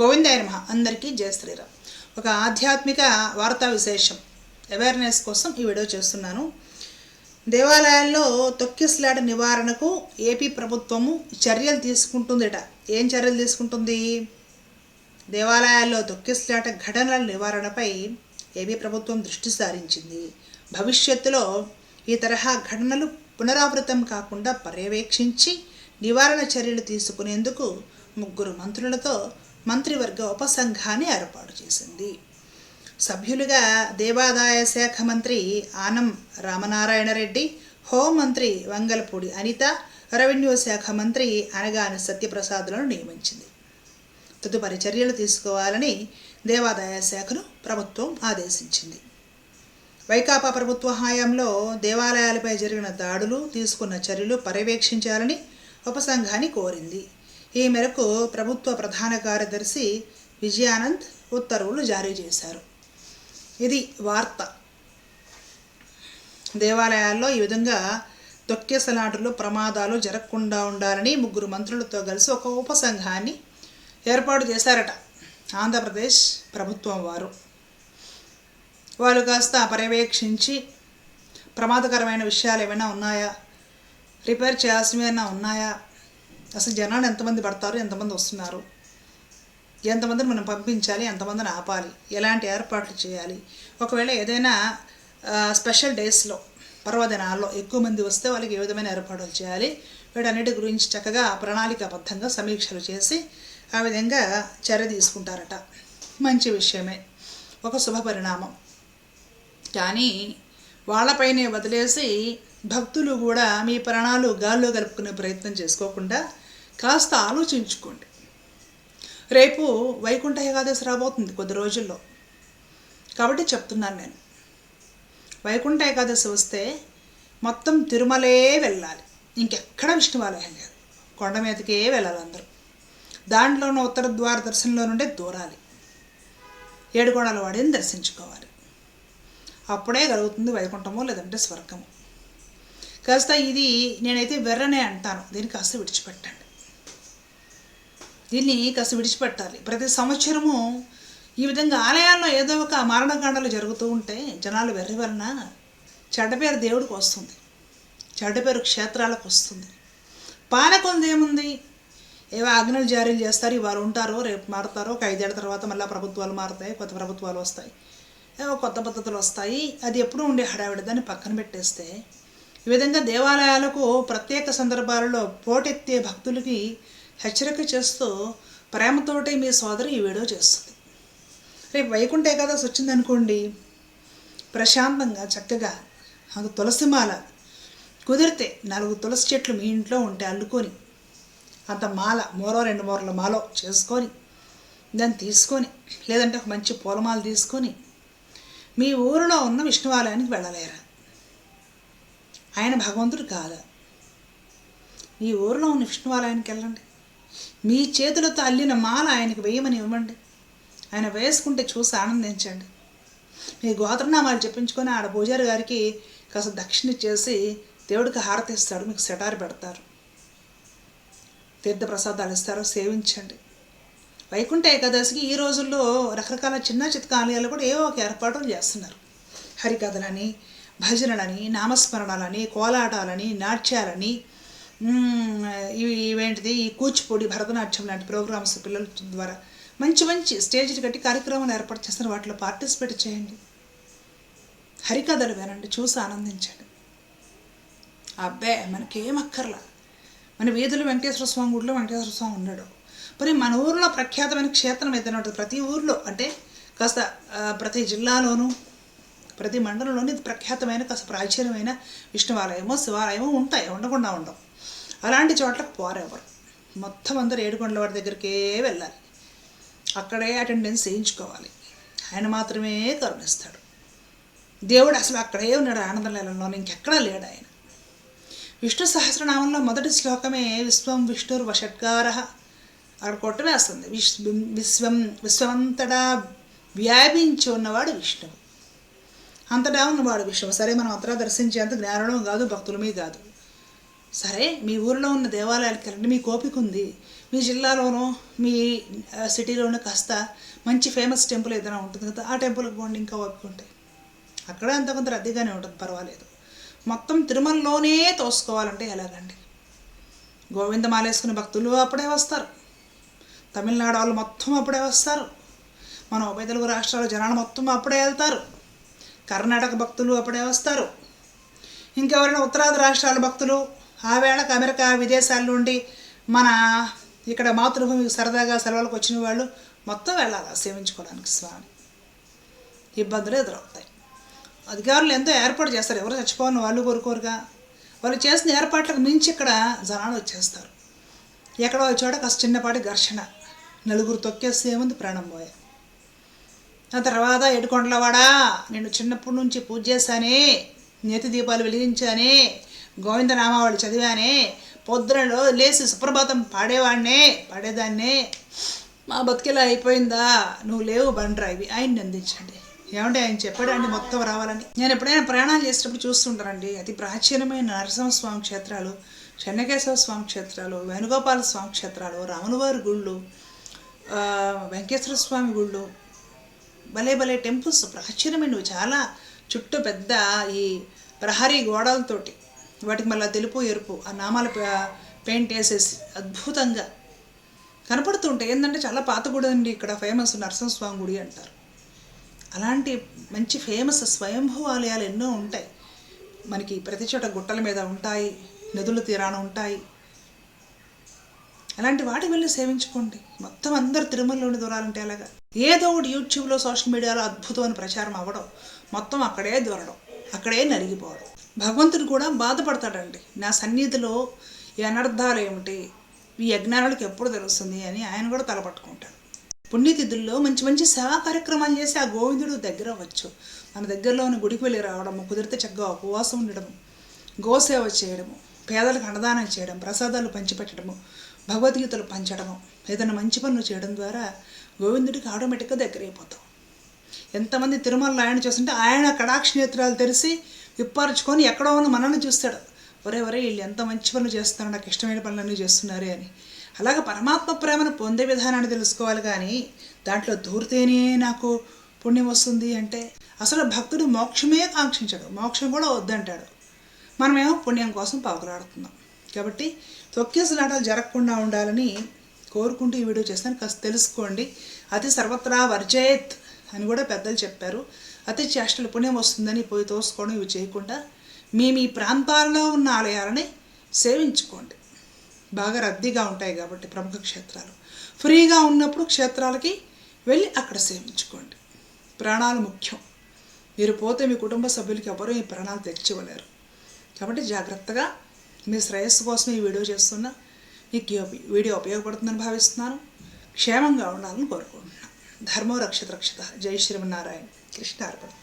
గోవిందాయ నమ అందరికీ జయ శ్రీరామ్. ఒక ఆధ్యాత్మిక వార్తా విశేషం. అవేర్నెస్ కోసం ఈ వీడియో చేస్తున్నాను. దేవాలయాల్లో తొక్కిస్లాట నివారణకు ఏపీ ప్రభుత్వము చర్యలు తీసుకుంటుందట. ఏం చర్యలు తీసుకుంటుంది? దేవాలయాల్లో తొక్కిస్లాట ఘటనల నివారణపై ఏపీ ప్రభుత్వం దృష్టి సారించింది. భవిష్యత్తులో ఈ తరహా ఘటనలు పునరావృతం కాకుండా పర్యవేక్షించి నివారణ చర్యలు తీసుకునేందుకు ముగ్గురు మంత్రులతో మంత్రివర్గ ఉపసంఘాన్ని ఏర్పాటు చేసింది. సభ్యులుగా దేవాదాయ శాఖ మంత్రి ఆనం రామనారాయణ రెడ్డి హోంమంత్రి వంగలపూడి అనిత రెవెన్యూ శాఖ మంత్రి అనగాని సత్యప్రసాద్లను నియమించింది. తదుపరి చర్యలు తీసుకోవాలని దేవాదాయ శాఖను ప్రభుత్వం ఆదేశించింది. వైకాపా ప్రభుత్వ హయాంలో దేవాలయాలపై జరిగిన దాడులు తీసుకున్న చర్యలు పర్యవేక్షించాలని ఉపసంఘాన్ని కోరింది. ఈ మేరకు ప్రభుత్వ ప్రధాన కార్యదర్శి విజయానంద్ ఉత్తర్వులు జారీ చేశారు. ఇది వార్త. దేవాలయాల్లో ఈ విధంగా తొక్కేసలాటలు ప్రమాదాలు జరగకుండా ఉండాలని ముగ్గురు మంత్రులతో కలిసి ఒక ఉపసంఘాన్ని ఏర్పాటు చేశారట ఆంధ్రప్రదేశ్ ప్రభుత్వం వారు. వాళ్ళు కాస్త పర్యవేక్షించి ప్రమాదకరమైన విషయాలు ఏమైనా ఉన్నాయా? రిపేర్ చేయాల్సినవి ఏమైనా ఉన్నాయా? అసలు జనాలు ఎంతమంది పడతారు ఎంతమంది వస్తున్నారు? ఎంతమందిని మనం పంపించాలి ఎంతమందిని ఆపాలి ఎలాంటి ఏర్పాట్లు చేయాలి? ఒకవేళ ఏదైనా స్పెషల్ డేస్లో పర్వదినాల్లో ఎక్కువ మంది వస్తే వాళ్ళకి ఏ విధమైన ఏర్పాట్లు చేయాలి? వీటన్నిటి గురించి చక్కగా ప్రణాళికాబద్ధంగా సమీక్షలు చేసి ఆ విధంగా చర్య తీసుకుంటారట. మంచి విషయమే. ఒక శుభ పరిణామం. కానీ వాళ్ళపైనే వదిలేసి భక్తులు కూడా మీ ప్రాణాలు గాల్లో కలుపుకునే ప్రయత్నం చేసుకోకుండా కాస్త ఆలోచించుకోండి. రేపు వైకుంఠ ఏకాదశి రాబోతుంది కొద్ది రోజుల్లో. కాబట్టి చెప్తున్నాను నేను. వైకుంఠ ఏకాదశి వస్తే మొత్తం తిరుమలే వెళ్ళాలి. ఇంకెక్కడ విష్ణువాలయం లేదు. కొండ మీదకే వెళ్ళాలి అందరూ. దాంట్లో ఉన్న ఉత్తర ద్వార దర్శనంలో నుండే దూరాలి. ఏడుకొండల వాడిని దర్శించుకోవాలి. అప్పుడే కలుగుతుంది వైకుంఠము లేదంటే స్వర్గము. కాస్త ఇది నేనైతే వెర్రనే అంటాను. దీన్ని కాస్త విడిచిపెట్టండి. దీన్ని కాస్త విడిచిపెట్టాలి. ప్రతి సంవత్సరము ఈ విధంగా ఆలయాల్లో ఏదో ఒక మరణకాండలు జరుగుతూ ఉంటే జనాలు వెర్రి వలన చెడ్డ పేరు దేవుడికి వస్తుంది. చెడ్డ పేరు క్షేత్రాలకు వస్తుంది. పాలకొంది ఏముంది? ఏవో ఆజ్ఞలు జారీలు చేస్తారు ఇవాళ ఉంటారో రేపు మారుతారో ఒక ఐదేళ్ళ తర్వాత మళ్ళీ ప్రభుత్వాలు మారుతాయి కొత్త ప్రభుత్వాలు వస్తాయి. ఏవో కొత్త పద్ధతులు వస్తాయి. అది ఎప్పుడూ ఉండే హడావిడి దాన్ని పక్కన పెట్టేస్తే ఈ విధంగా దేవాలయాలకు ప్రత్యేక సందర్భాలలో పోటెత్తే భక్తులకి హెచ్చరిక చేస్తూ ప్రేమతోటి మీ సోదరి ఈ వీడియో చేస్తుంది. రేపు వైకుంఠ ఏకాదశి వచ్చిందనుకోండి ప్రశాంతంగా చక్కగా నాకు తులసి మాల కుదిరితే నాలుగు తులసి చెట్లు మీ ఇంట్లో ఉంటే అల్లుకొని అంత మాల మూరో రెండు మూరల మాలో చేసుకొని దాన్ని తీసుకొని లేదంటే ఒక మంచి పూలమాల తీసుకొని మీ ఊరిలో ఉన్న విష్ణువాలయానికి వెళ్ళలేరా? ఆయన భగవంతుడు కాదా? మీ ఊరిలో ఉన్న విష్ణువాలయానికి వెళ్ళండి. మీ చేతులతో అల్లిన మాల ఆయనకి వేయమని ఇవ్వండి. ఆయన వేసుకుంటే చూసి ఆనందించండి. మీ గోత్రనామాలు చెప్పించుకొని ఆడ పూజారి గారికి కాస్త దక్షిణ చేసి దేవుడికి హారతి ఇస్తాడు. మీకు సెటార్ పెడతారు. తీర్థప్రసాదాలు ఇస్తారు. సేవించండి. వైకుంఠ ఏకాదశికి ఈ రోజుల్లో రకరకాల చిన్న చిత్క ఆలయాలు కూడా ఏవో ఒక ఏర్పాట్లు చేస్తున్నారు. హరికథలని భజనలని నామస్మరణలని కోలాటాలని నాట్యాలని ఇవి ఇవేంటిది? ఈ కూచిపూడి భరతనాట్యం లాంటి ప్రోగ్రామ్స్ పిల్లల ద్వారా. మంచి మంచి స్టేజ్లు కట్టి కార్యక్రమాలు ఏర్పాటు చేస్తున్న వాటిలో పార్టిసిపేట్ చేయండి. హరికథలు వినండి. చూసి ఆనందించండి. అబ్బే మనకేం అక్కర్లా. మన వీధులు వెంకటేశ్వర స్వామి గుడిలో వెంకటేశ్వర స్వామి ఉన్నాడు. మరి మన ఊరిలో ప్రఖ్యాతమైన క్షేత్రం ఏదైనా ఉంటుంది ప్రతి ఊర్లో అంటే కాస్త ప్రతి జిల్లాలోనూ ప్రతి మండలంలోనూ ఇది ప్రఖ్యాతమైన కాస్త ప్రాచీనమైన విష్ణువాలయమో శివాలయమో ఉంటాయి. ఉండకుండా ఉండవు. అలాంటి చోట్లకు పోరెవరు. మొత్తం అందరూ ఏడుకొండల వాడి దగ్గరికే వెళ్ళాలి. అక్కడే అటెండెన్స్ చేయించుకోవాలి ఆయన మాత్రమే కరుణిస్తాడు దేవుడు అసలు అక్కడే ఉన్నాడు ఆనందలీలలో ఇంకెక్కడా లేడు ఆయన. విష్ణు సహస్రనామంలో మొదటి శ్లోకమే విశ్వం విష్ణుర్ వషట్కార అక్కడ కొట్టవేస్తుంది విశ్ విశ్వం విశ్వమంతటా వ్యాపించి ఉన్నవాడు విష్ణువు. అంతటా ఉన్నవాడు విష్ణువు. సరే మనం అంతటా దర్శించేంత జ్ఞానం కాదు భక్తులమే కాదు. సరే మీ ఊరిలో ఉన్న దేవాలయాలకు వెళ్ళండి మీకు ఓపిక ఉంది. మీ జిల్లాలోనో మీ సిటీలోనో కాస్త మంచి ఫేమస్ టెంపుల్ ఏదైనా ఉంటుంది కదా ఆ టెంపుల్కి పోండి ఇంకా ఓపిక ఉంటాయి అక్కడ అంత కొంత రద్దీగానే ఉంటుంది పర్వాలేదు. మొత్తం తిరుమలలోనే తోసుకోవాలంటే ఎలాగండి? గోవిందమాలేసుకునే భక్తులు అప్పుడే వస్తారు. తమిళనాడు వాళ్ళు మొత్తం అప్పుడే వస్తారు. మన ఉభయ తెలుగు రాష్ట్రాల జనాలు మొత్తం అప్పుడే వెళ్తారు. కర్ణాటక భక్తులు అప్పుడే వస్తారు. ఇంకెవరైనా ఉత్తరాది రాష్ట్రాల భక్తులు ఆ వేళకు అమెరికా విదేశాల నుండి మన ఇక్కడ మాతృభూమికి సరదాగా సెలవులకు వచ్చిన వాళ్ళు మొత్తం వెళ్ళాలి సేవించుకోవడానికి స్వామి. ఇబ్బందులు ఎదురవుతాయి. అధికారులు ఎంతో ఏర్పాటు చేస్తారు. ఎవరు చచ్చిపోని వాళ్ళు కోరుకోరుగా. వాళ్ళు చేసిన ఏర్పాట్లకు మించి ఇక్కడ జనాలు వచ్చేస్తారు. ఎక్కడో చోట కాస్త చిన్నపాటి ఘర్షణ. నలుగురు తొక్కేస్తే ఏముంది? ప్రాణం పోయే. ఆ తర్వాత ఎడుకొండలవాడా నేను చిన్నప్పటి నుంచి పూజ చేశానే. నేతి దీపాలు వెలిగించానే. గోవిందనామావళి చదివానే పొద్దునలో లేచి సుప్రభాతం పాడేవాడినే పాడేదాన్నే. మా బతికిలా అయిపోయిందా? నువ్వు లేవు బండ్రా ఇవి. ఆయన్ని అందించండి ఏమంటే ఆయన చెప్పాడండి మొత్తం రావాలని. నేను ఎప్పుడైనా ప్రయాణాలు చేసేటప్పుడు చూస్తుంటానండి అతి ప్రాచీనమైన నరసింహస్వామి క్షేత్రాలు చెన్నకేశవ స్వామి క్షేత్రాలు వేణుగోపాల స్వామి క్షేత్రాలు రాములవారి గుళ్ళు వెంకటేశ్వర స్వామి గుళ్ళు. భలే భలే టెంపుల్స్. ప్రాచీనమైనవి. చాలా చుట్టూ పెద్ద ఈ ప్రహరీ గోడలతోటి. వాటికి మళ్ళీ తెలుపు ఎరుపు ఆ నామాల పే- పెయింట్ వేసేసి అద్భుతంగా కనపడుతుంటాయి ఏంటంటే చాలా పాత గుడి అండి ఇక్కడ ఫేమస్ నరసింహస్వామి గుడి అంటారు. అలాంటి మంచి ఫేమస్ స్వయంభూ ఆలయాలు ఎన్నో ఉంటాయి. మనకి ప్రతి చోట గుట్టల మీద ఉంటాయి నదుల తీరాన ఉంటాయి. అలాంటి వాటి వెళ్ళి సేవించుకోండి. మొత్తం అందరు తిరుమలలోని దూరాలంటే అలాగా. ఏదో ఒకటి యూట్యూబ్లో సోషల్ మీడియాలో అద్భుతమైన ప్రచారం అవ్వడం మొత్తం అక్కడే దూరడం అక్కడే నలిగిపోవడం. భగవంతుడు కూడా బాధపడతాడండి. నా సన్నిధిలో ఈ అనర్థాలు ఏమిటి? ఈ అజ్ఞానులకు ఎప్పుడు తెలుస్తుంది అని ఆయన కూడా తలపట్టుకుంటాడు పుణ్యతిథుల్లో మంచి మంచి సేవా కార్యక్రమాలు చేసి ఆ గోవిందుడు దగ్గర అవ్వచ్చు. మన దగ్గరలోని గుడికి వెళ్ళి రావడము కుదిరితే చక్కగా ఉపవాసం ఉండడము గోసేవ చేయడము పేదలకు అన్నదానం చేయడం ప్రసాదాలు పంచిపెట్టడము భగవద్గీతలు పంచడము ఏదైనా మంచి పనులు చేయడం ద్వారా గోవిందుడికి ఆటోమేటిక్గా దగ్గర అయిపోతాం ఎంతమంది తిరుమలలో ఆయన చూస్తుంటే ఆయన కడాక్ష నేత్రాలు తెరిచి విప్పార్చుకొని ఎక్కడో ఉన్న మనల్ని చూస్తాడు. ఒరే ఒరే వీళ్ళు ఎంత మంచి పనులు చేస్తున్నారు నాకు ఇష్టమైన పనులన్నీ చేస్తున్నారే అని. అలాగే పరమాత్మ ప్రేమను పొందే విధానాన్ని తెలుసుకోవాలి కానీ దాంట్లో దూరితేనే నాకు పుణ్యం వస్తుంది అంటే అసలు భక్తుడు మోక్షమే కాంక్షించాడు మోక్షం కూడా వద్దంటాడు. మనమేమో పుణ్యం కోసం పాకులాడుతున్నాం కాబట్టి తొక్కేసలాటలు జరగకుండా ఉండాలని కోరుకుంటూ ఈ వీడియో చేస్తాను. కాస్త తెలుసుకోండి. అతి సర్వత్రా వర్జయత్ అని కూడా పెద్దలు చెప్పారు. అతి చేష్టలు పుణ్యం వస్తుందని పోయి తోసుకోవడం ఇవి చేయకుండా మీ మీ ప్రాంతాల్లో ఉన్న ఆలయాలని సేవించుకోండి. బాగా రద్దీగా ఉంటాయి కాబట్టి ప్రముఖ క్షేత్రాలు. ఫ్రీగా ఉన్నప్పుడు క్షేత్రాలకి వెళ్ళి అక్కడ సేవించుకోండి. ప్రాణాలు ముఖ్యం. మీరు పోతే మీ కుటుంబ సభ్యులకి ఎవరూ ఈ ప్రాణాలు తెచ్చివ్వలేరు. కాబట్టి జాగ్రత్తగా మీ శ్రేయస్సు కోసం ఈ వీడియో చేస్తున్నా మీకు ఈ వీడియో ఉపయోగపడుతుందని భావిస్తున్నాను. క్షేమంగా ఉండాలని కోరుకుంటున్నాను. धर्मो रक्षित रक्षित। जय श्रीमारायण कृष्णार्पण